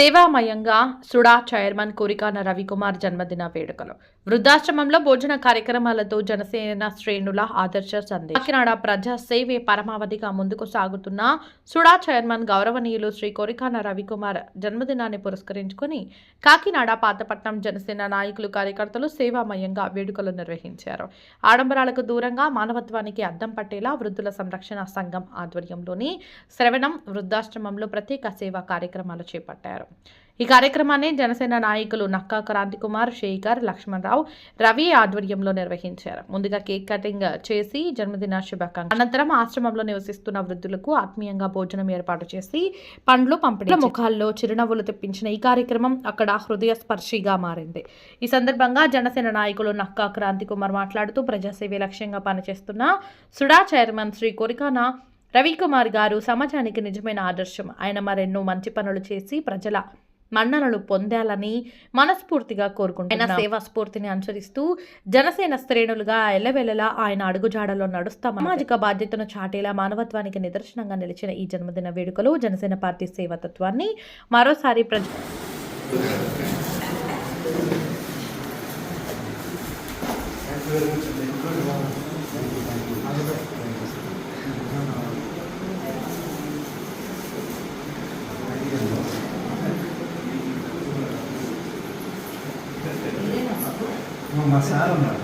సేవామయంగా SUDA chairman Korikana Ravikumar జన్మదిన వేడుకలు. వృద్ధాశ్రమంలో భోజన కార్యక్రమాలతో జనసేన శ్రేణుల ఆదర్శ సందేశం. కాకినాడ ప్రజా సేవే పరమావధిగా ముందుకు సాగుతున్న సుడా చైర్మన్ గౌరవనీయులు శ్రీ కోరికాన రవికుమార్ జన్మదినాన్ని పురస్కరించుకుని కాకినాడ పాతపట్నం జనసేన నాయకులు కార్యకర్తలు సేవామయంగా వేడుకలు నిర్వహించారు. ఆడంబరాలకు దూరంగా మానవత్వానికి అద్దం పట్టేలా వృద్ధుల సంరక్షణ సంఘం ఆధ్వర్యంలోని శ్రవణం వృద్ధాశ్రమంలో ప్రత్యేక సేవా కార్యక్రమాలు చేపట్టారు. ఈ కార్యక్రమాన్ని జనసేన నాయకులు నక్కా క్రాంతి కుమార్ శేఖర్ లక్ష్మణరావు రవి ఆధ్వర్యంలో నిర్వహించారు. ముందుగా కేక్ కటింగ్ చేసి జన్మదిన శుభాకాంక్ష అనంతరం ఆశ్రమంలో నివసిస్తున్న వృద్ధులకు ఆత్మీయంగా భోజనం ఏర్పాటు చేసి పండ్లు పంపిణీ ముఖాల్లో చిరునవ్వులు తెప్పించిన ఈ కార్యక్రమం అక్కడ హృదయ స్పర్శిగా మారింది. ఈ సందర్భంగా జనసేన నాయకులు నక్కా క్రాంతి కుమార్ మాట్లాడుతూ ప్రజాసేవే లక్ష్యంగా పనిచేస్తున్న సుడా చైర్మన్ శ్రీ కొరికానా రవికుమార్ గారు సమాజానికి నిజమైన ఆదర్శం. ఆయన మరెన్నో మంచి పనులు చేసి ప్రజల మన్ననలు పొందాలని మనస్ఫూర్తిగా కోరుకుంటున్నాను సేవా స్ఫూర్తిని అనుసరిస్తూ జనసేన శ్రేణులుగా ఎల్లవెల్లలా ఆయన అడుగుజాడలో నడుస్తాం సామాజిక బాధ్యతను చాటేలా మానవత్వానికి నిదర్శనంగా నిలిచిన ఈ జన్మదిన వేడుకలు జనసేన పార్టీ సేవతత్వాన్ని మరోసారి ప్రజ మా సార్ ఉన్నారు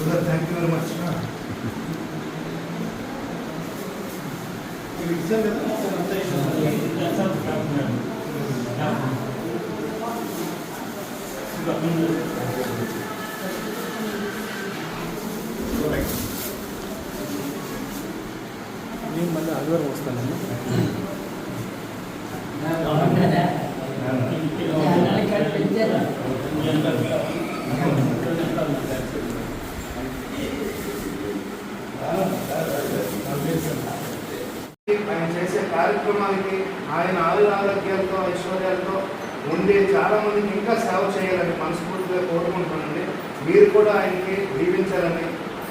sir thank you very much ఇచ్చారు నేను మళ్ళీ ఆదివారం ఆయన చేసే కార్యక్రమానికి ఆయన ఆయుర ఆరోగ్యాలతో ఐశ్వర్యాలతో ఉండి చాలా మందికి ఇంకా సేవ చేయాలని మనస్ఫూర్తిగా కోరుకుంటున్నానండి. మీరు కూడా ఆయనకి దీవించాలని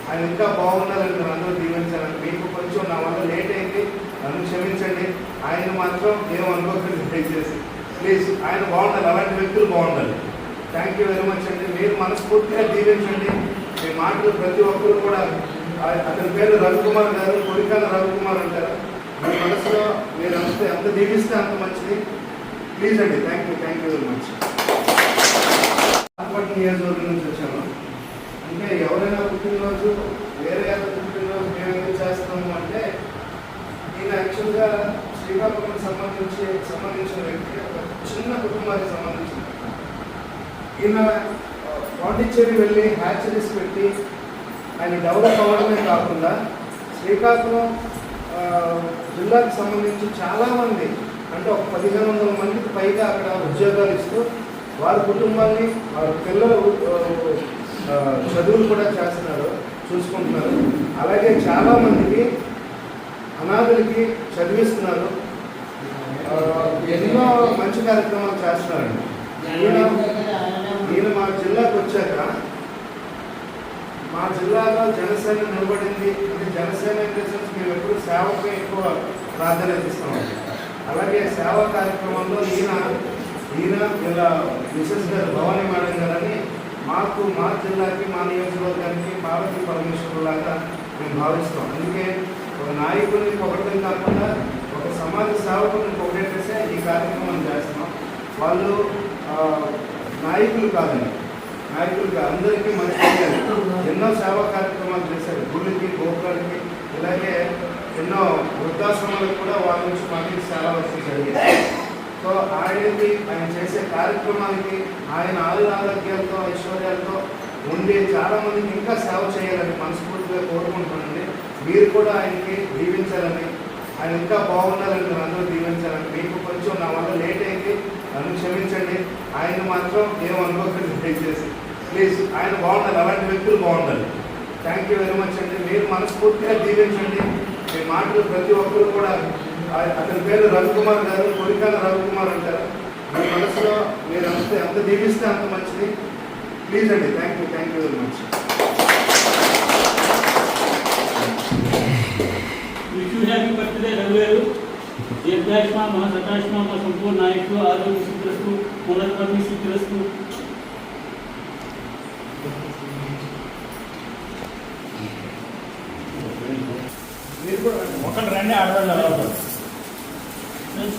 ఆయన ఇంకా బాగుండాలని మీరు అందరూ దీవించాలని. మీకు కొంచెం నా వల్ల లేట్ అయింది. నన్ను క్షమించండి. ఆయన మాత్రం ఏం అనుకోకండి దయచేసి ప్లీజ్ ఆయన బాగుండాలి. అలాంటి వ్యక్తులు బాగుండాలి. థ్యాంక్ యూ వెరీ మచ్ అండి. మీరు మనస్ఫూర్తిగా దీవించండి. మీ మాటలు ప్రతి ఒక్కరు కూడా అతని పేరు రవికుమార్ గారు కొరికాల రవికుమార్ అంటారు. మీ మనసులో మీరు అంత ఎంత దీవిస్తే అంత మంచిది. ప్లీజ్ అండి thank you thank you very much నియోజకవర్గం నుంచి వచ్చాను. అంటే ఎవరైనా పుట్టినరోజు వేరే ఎవరి పుట్టినరోజు మేము ఏం చేస్తాము అంటే ఈయన యాక్చువల్గా శ్రీకాకుళం సంబంధించి సంబంధించిన వ్యక్తి ఒక చిన్న కుటుంబానికి సంబంధించిన ఈయన పాండిచ్చేరి వెళ్ళి హ్యాచరీస్ పెట్టి ఆయన డెవలప్ అవ్వడమే కాకుండా శ్రీకాకుళం జిల్లాకు సంబంధించి చాలామంది అంటే ఒక పదిహేను వందల మందికి పైగా అక్కడ ఉద్యోగాలు ఇస్తూ వారి కుటుంబాన్ని వారి పిల్లలు చదువులు కూడా చేస్తున్నారు చూసుకుంటున్నారు. అలాగే చాలామందికి అనాథులకి చదివిస్తున్నారు. ఎన్నో మంచి కార్యక్రమాలు చేస్తున్నారండి. నేను మా జిల్లాకు వచ్చాక మా జిల్లాలో జనసేన నిలబడింది. అంటే జనసేన ఇన్ మేము ఎప్పుడు సేవకు ఎక్కువ ప్రాధాన్యత ఇస్తాం. అలాగే సేవా కార్యక్రమంలో ఈయన ఈయన ఇలా మిసెస్ గారు భవానీ మేడం గారని మాకు మా జిల్లాకి మా నియోజకవర్గానికి పార్వతి పరమేశ్వరు లాగా మేము భావిస్తాం. అందుకే ఒక నాయకుడిని పొగడటం కాకుండా ఒక సమాజ సేవకుని పొగడేటేసే ఈ కార్యక్రమం చేస్తున్నాం. వాళ్ళు నాయకులు కాదండి. నాయకులుగా అందరికీ మంచి ఎన్నో సేవా కార్యక్రమాలు చేశారు. గుళ్ళకి గోపురాలకి ఇలాగే ఎన్నో వృద్ధాశ్రమాలకు కూడా వాళ్ళ నుంచి మనకి సేవ వచ్చి జరిగింది. సో ఆయనకి ఆయన చేసే కార్యక్రమానికి ఆయన ఆయుర ఆరోగ్యాలతో ఐశ్వర్యాలతో ఉండి చాలామందికి ఇంకా సేవ చేయాలని మనస్ఫూర్తిగా కోరుకుంటున్నానండి. మీరు కూడా ఆయనకి దీవించాలని ఆయన ఇంకా బాగుండాలని మీరు అందరూ దీవించాలని మీకు కొంచెం నా వల్ల లేట్ అయింది. నన్ను క్షమించండి. ఆయన మాత్రం ఏం అనుకోకండి దయచేసి. ప్లీజ్ ఆయన బాగుండాలి. అలాంటి వ్యక్తులు బాగుండాలి. థ్యాంక్ యూ వెరీ మచ్ అండి. మీరు మనస్ఫూర్తిగా దీవించండి. మీ మాటలు ప్రతి ఒక్కరు కూడా అతని పేరు రవికుమార్ గారు కొరికాల రవికుమార్ అంటారు. మీ మనసులో మీరు అంత ఎంత దీవిస్తే అంత మంచిది? ప్లీజ్ అండి thank you thank you very much wish you birthday Ravi garu దీర్ఘాయుష్మా మా సకాష్మా మా సంపూర్ణ ఆయుష్లు ఆరోగ్య సిద్ధిరస్తు పునర్పతి సిద్ధిరస్తు మీరు కూడా రండి. ఆడవాళ్ళు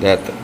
that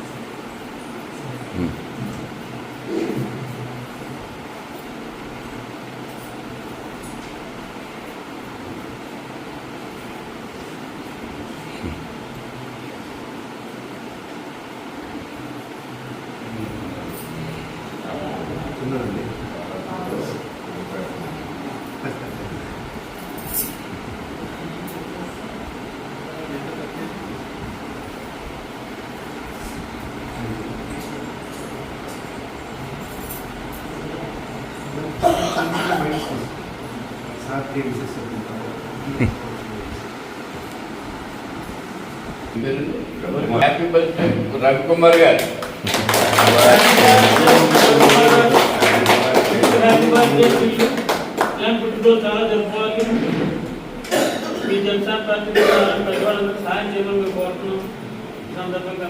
साथ के विशेष హ్యాపీ బర్త్డే రవికుమార్ గారు హ్యాపీ బర్త్డే ఇలాంటి పుట్టినరోజు చాలా జరుపుకోవాలి మీ జనసేన పార్టీ ద్వారా ప్రజలందరూ సహాయం చేయమని మేము కోరుతున్నాం ఈ సందర్భంగా